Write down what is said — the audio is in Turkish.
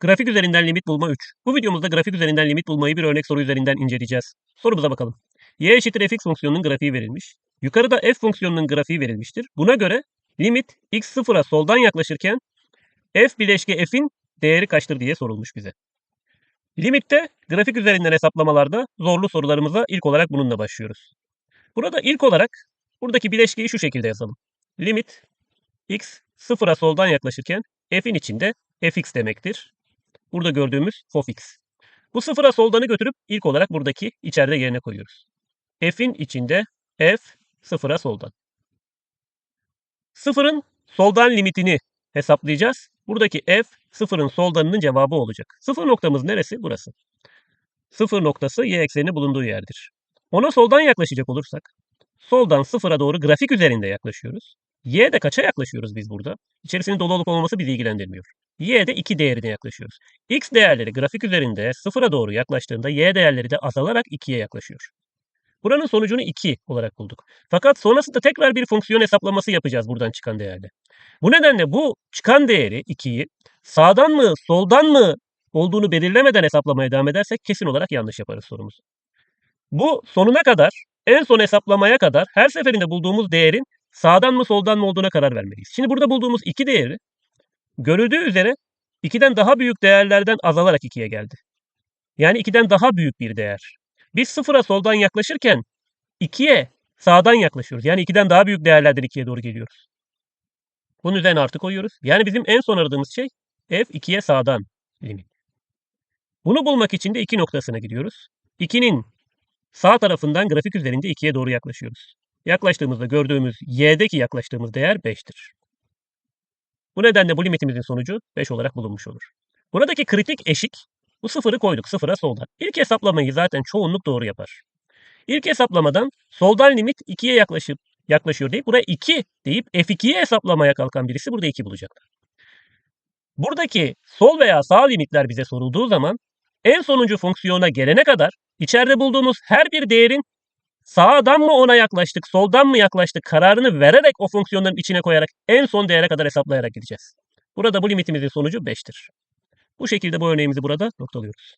Grafik üzerinden limit bulma 3. Bu videomuzda grafik üzerinden limit bulmayı bir örnek soru üzerinden inceleyeceğiz. Sorumuza bakalım. y eşittir fx fonksiyonunun grafiği verilmiş. Yukarıda f fonksiyonunun grafiği verilmiştir. Buna göre limit x sıfıra soldan yaklaşırken f bileşke f'in değeri kaçtır diye sorulmuş bize. Limitte grafik üzerinden hesaplamalarda zorlu sorularımıza ilk olarak bununla başlıyoruz. Burada ilk olarak buradaki bileşkeyi şu şekilde yazalım. Limit x sıfıra soldan yaklaşırken f'in içinde fx demektir. Burada gördüğümüz fx. Bu sıfıra soldanı götürüp ilk olarak buradaki içeride yerine koyuyoruz. f'in içinde f sıfıra soldan. Sıfırın soldan limitini hesaplayacağız. Buradaki f sıfırın soldanının cevabı olacak. Sıfır noktamız neresi? Burası. Sıfır noktası y ekseninin bulunduğu yerdir. Ona soldan yaklaşacak olursak soldan sıfıra doğru grafik üzerinde yaklaşıyoruz. Y'de kaça yaklaşıyoruz biz burada? İçerisinin dolu olup olmaması bizi ilgilendirmiyor. Y'de 2 değerine yaklaşıyoruz. X değerleri grafik üzerinde sıfıra doğru yaklaştığında Y değerleri de azalarak 2'ye yaklaşıyor. Buranın sonucunu 2 olarak bulduk. Fakat sonrasında tekrar bir fonksiyon hesaplaması yapacağız buradan çıkan değerle. Bu nedenle bu çıkan değeri 2'yi sağdan mı soldan mı olduğunu belirlemeden hesaplamaya devam edersek kesin olarak yanlış yaparız sorumuzu. Bu sonuna kadar en son hesaplamaya kadar her seferinde bulduğumuz değerin sağdan mı soldan mı olduğuna karar vermeliyiz. Şimdi burada bulduğumuz 2 değeri görüldüğü üzere 2'den daha büyük değerlerden azalarak 2'ye geldi. Yani 2'den daha büyük bir değer. Biz sıfıra soldan yaklaşırken 2'ye sağdan yaklaşıyoruz. Yani 2'den daha büyük değerlerden 2'ye doğru geliyoruz. Bunun üzerine artı koyuyoruz. Yani bizim en son aradığımız şey f 2'ye sağdan limit. Bunu bulmak için de 2 noktasına gidiyoruz. 2'nin sağ tarafından grafik üzerinde 2'ye doğru yaklaşıyoruz. Yaklaştığımızda gördüğümüz y'deki yaklaştığımız değer 5'tir. Bu nedenle bu limitimizin sonucu 5 olarak bulunmuş olur. Buradaki kritik eşik bu sıfırı koyduk sıfıra soldan. İlk hesaplamayı zaten çoğunluk doğru yapar. İlk hesaplamadan soldan limit 2'ye yaklaşıp yaklaşıyor deyip buraya 2 deyip f2'yi hesaplamaya kalkan birisi burada 2 bulacak. Buradaki sol veya sağ limitler bize sorulduğu zaman en sonuncu fonksiyona gelene kadar içeride bulduğumuz her bir değerin sağdan mı ona yaklaştık, soldan mı yaklaştık kararını vererek o fonksiyonların içine koyarak en son değere kadar hesaplayarak gideceğiz. Burada bu limitimizin sonucu 5'tir. Bu şekilde bu örneğimizi burada noktalıyoruz.